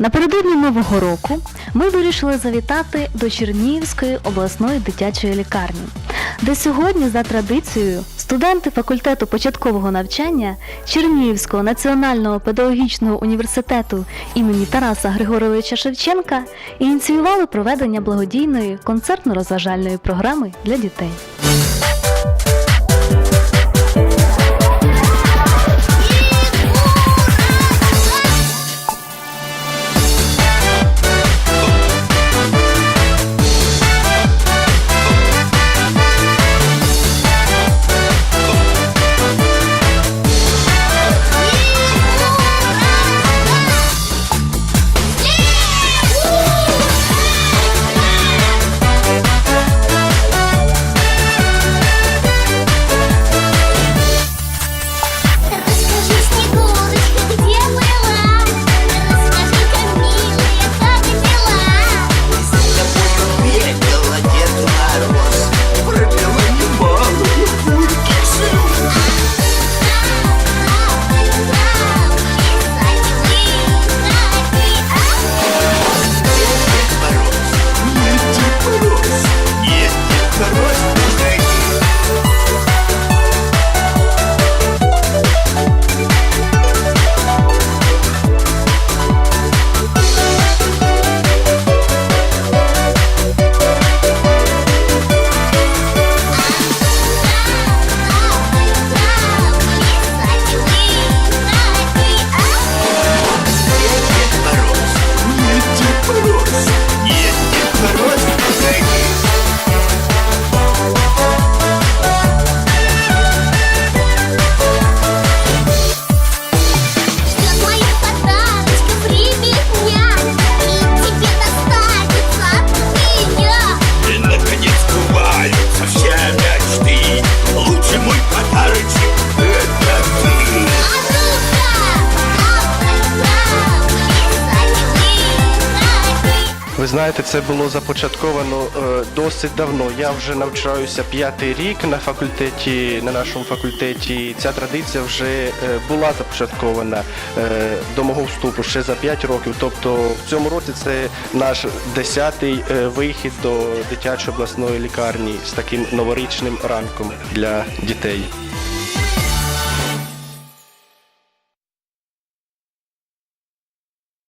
нового року ми вирішили завітати до Чернігівської обласної дитячої лікарні, де сьогодні, за традицією, студенти факультету початкового навчання Чернігівського національного педагогічного університету імені Тараса Григоровича Шевченка ініціювали проведення благодійної концертно-розважальної програми для дітей. Ви знаєте, це було започатковано е, досить давно. Я вже навчаюся п'ятий рік на факультеті, на нашому факультеті. Ця традиція вже е, була започаткована е, до мого вступу ще за 5 років. Тобто в цьому році це наш десятий вихід до дитячої обласної лікарні з таким новорічним ранком для дітей.